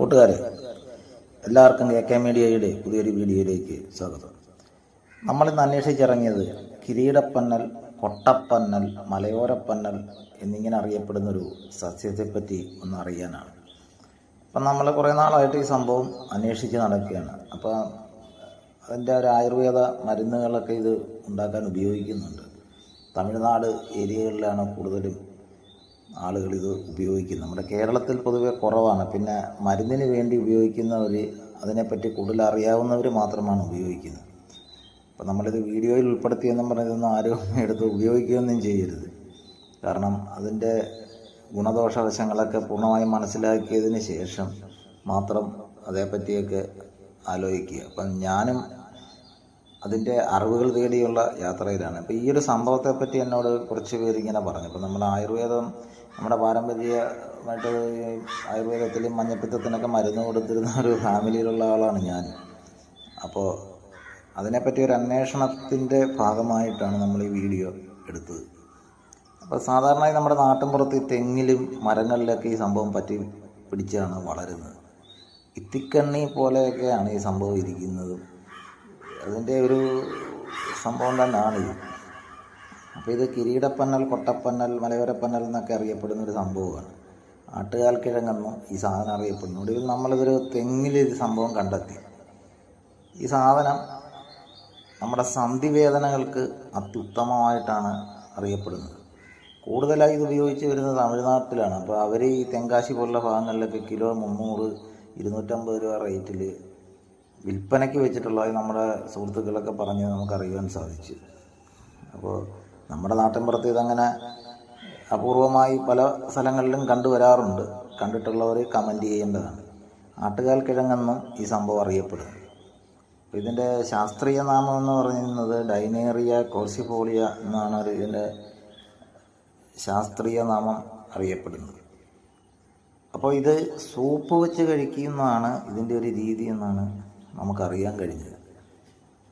കൂട്ടുകാരെ എല്ലാവർക്കും K K മീഡിയയുടെ പുതിയൊരു വീഡിയോയിലേക്ക് സ്വാഗതം. നമ്മളിന്ന് അന്വേഷിച്ചിറങ്ങിയത് കിരീടപ്പന്നൽ കൊട്ടപ്പന്നൽ മലയോരപ്പന്നൽ എന്നിങ്ങനെ അറിയപ്പെടുന്നൊരു സസ്യത്തെപ്പറ്റി ഒന്ന് അറിയാനാണ്. അപ്പം നമ്മൾ കുറേ നാളായിട്ട് ഈ സംഭവം അന്വേഷിച്ച് നടക്കുകയാണ്. അപ്പോൾ അതിന്റെ ഒരു ആയുർവേദ മരുന്നുകളൊക്കെ ഇത് ഉണ്ടാക്കാൻ ഉപയോഗിക്കുന്നുണ്ട്. തമിഴ്നാട് ഏരിയകളിലാണ് കൂടുതലും ആളുകൾ ഇത് ഉപയോഗിക്കുന്നത് നമ്മുടെ കേരളത്തിൽ പൊതുവെ കുറവാണ്. പിന്നെ മരുന്നിന് വേണ്ടി ഉപയോഗിക്കുന്നവർ അതിനെപ്പറ്റി കൂടുതൽ അറിയാവുന്നവർ മാത്രമാണ് ഉപയോഗിക്കുന്നത്. അപ്പോൾ നമ്മളിത് വീഡിയോയിൽ ഉൾപ്പെടുത്തിയെന്നും പറഞ്ഞതൊന്നും ആരും എടുത്ത് ഉപയോഗിക്കുകയൊന്നും ചെയ്യരുത്. കാരണം അതിന്റെ ഗുണദോഷ വശങ്ങളൊക്കെ പൂർണമായും മനസ്സിലാക്കിയതിന് ശേഷം മാത്രം അതേപ്പറ്റിയൊക്കെ ആലോചിക്കുക. അപ്പം ഞാനും അതിന്റെ അറിവുകൾ തേടിയുള്ള യാത്രയിലാണ്. അപ്പോൾ ഈ ഒരു സംഭവത്തെപ്പറ്റി എന്നോട് കുറച്ച് പേരിങ്ങനെ പറഞ്ഞു. അപ്പോൾ നമ്മൾ ആയുർവേദം നമ്മുടെ പാരമ്പര്യമായിട്ട് ആയുർവേദത്തിൽ മഞ്ഞപ്പിത്തത്തിനൊക്കെ മരുന്ന് കൊടുത്തിരുന്ന ഒരു ഫാമിലിയിലുള്ള ആളാണ് ഞാൻ. അപ്പോൾ അതിനെപ്പറ്റി ഒരു അന്വേഷണത്തിന്റെ ഭാഗമായിട്ടാണ് നമ്മൾ ഈ വീഡിയോ എടുത്തത്. അപ്പോൾ സാധാരണയായി നമ്മുടെ നാട്ടിൻപുറത്ത് ഈ തെങ്ങിലും മരങ്ങളിലൊക്കെ ഈ സംഭവം പറ്റി പിടിച്ചാണ് വളരുന്നത്. ഇത്തിക്കണ്ണി പോലെയൊക്കെയാണ് ഈ സംഭവം ഇരിക്കുന്നതും. അതിന്റെ ഒരു സംഭവം തന്നെയാണ് ഇത് അപ്പോൾ ഇത് കിരീടപ്പന്നൽ കൊട്ടപ്പന്നൽ മലയോരപ്പന്നൽ എന്നൊക്കെ അറിയപ്പെടുന്ന ഒരു സംഭവമാണ്. ആട്ടുകാൽ കിഴങ്ങെന്നും ഈ സാധനം അറിയപ്പെടുന്നു. ഒടുവിൽ നമ്മളിതൊരു തെങ്ങിൽ ഈ സംഭവം കണ്ടെത്തി. ഈ സാധനം നമ്മുടെ സന്ധിവേദനകൾക്ക് അത്യുത്തമമായിട്ടാണ് അറിയപ്പെടുന്നത്. കൂടുതലായി ഇത് ഉപയോഗിച്ച് വരുന്നത് തമിഴ്നാട്ടിലാണ്. അപ്പോൾ അവർ ഈ തെങ്കാശി പോലുള്ള ഭാഗങ്ങളിലൊക്കെ കിലോ മുന്നൂറ് ഇരുന്നൂറ്റമ്പത് രൂപ റേറ്റിൽ വിൽപ്പനയ്ക്ക് വെച്ചിട്ടുള്ളതായി നമ്മുടെ സുഹൃത്തുക്കളൊക്കെ പറഞ്ഞ് നമുക്ക് അറിയാൻ സാധിച്ചു. അപ്പോൾ നമ്മുടെ നാട്ടിൻപുറത്ത് ഇതങ്ങനെ അപൂർവമായി പല സ്ഥലങ്ങളിലും കണ്ടുവരാറുണ്ട് കണ്ടിട്ടുള്ളവർ കമന്റ് ചെയ്യേണ്ടതാണ്. ആട്ടുകാൽ കിഴങ്ങെന്നും ഈ സംഭവം അറിയപ്പെടുന്നു. ഇതിന്റെ ശാസ്ത്രീയ നാമം എന്ന് പറയുന്നത് ഡൈനേറിയ കോഴ്സിഫോളിയ എന്നാണ് ഇതിന്റെ ശാസ്ത്രീയ നാമം അറിയപ്പെടുന്നത്. അപ്പോൾ ഇത് സൂപ്പ് വെച്ച് കഴിക്കുന്നതാണ് ഇതിന്റെ ഒരു രീതി എന്നാണ് നമുക്കറിയാൻ കഴിഞ്ഞത്.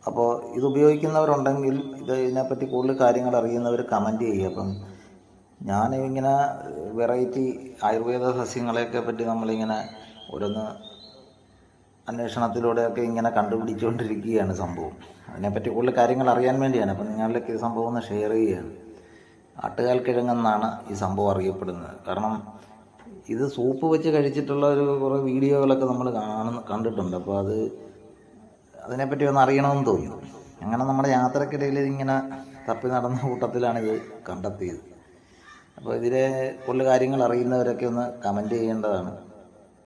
അപ്പോൾ ഇത് ഉപയോഗിക്കുന്നവരുണ്ടെങ്കിൽ ഇത് ഇതിനെപ്പറ്റി കൂടുതൽ കാര്യങ്ങൾ അറിയുന്നവർ കമന്റ് ചെയ്യുക. അപ്പം ഞാൻ ഇങ്ങനെ വെറൈറ്റി ആയുർവേദ സസ്യങ്ങളെയൊക്കെ പറ്റി നമ്മളിങ്ങനെ ഓരോന്ന് അന്വേഷണത്തിലൂടെയൊക്കെ ഇങ്ങനെ കണ്ടുപിടിച്ചുകൊണ്ടിരിക്കുകയാണ് സംഭവം. അതിനെപ്പറ്റി കൂടുതൽ കാര്യങ്ങൾ അറിയാൻ വേണ്ടിയാണ്. അപ്പം നിങ്ങളിലേക്ക് ഈ സംഭവം ഒന്ന് ഷെയർ ചെയ്യുകയാണ്. ആട്ടുകാൽ കിഴങ്ങെന്നാണ് ഈ സംഭവം അറിയപ്പെടുന്നത്. കാരണം ഇത് സൂപ്പ് വെച്ച് കഴിച്ചിട്ടുള്ള ഒരു കുറേ വീഡിയോകളൊക്കെ നമ്മൾ കാണുന്ന കണ്ടിട്ടുണ്ട്. അപ്പോൾ അത് അതിനെപ്പറ്റി ഒന്ന് അറിയണമെന്ന് തോന്നി അങ്ങനെ നമ്മുടെ യാത്രക്കിടയിൽ ഇങ്ങനെ തപ്പി നടന്ന കൂട്ടത്തിലാണ് ഇത് കണ്ടെത്തിയത്. അപ്പോൾ ഇതിലെ കൂടുതൽ കാര്യങ്ങൾ അറിയുന്നവരൊക്കെ ഒന്ന് കമന്റ് ചെയ്യേണ്ടതാണ്.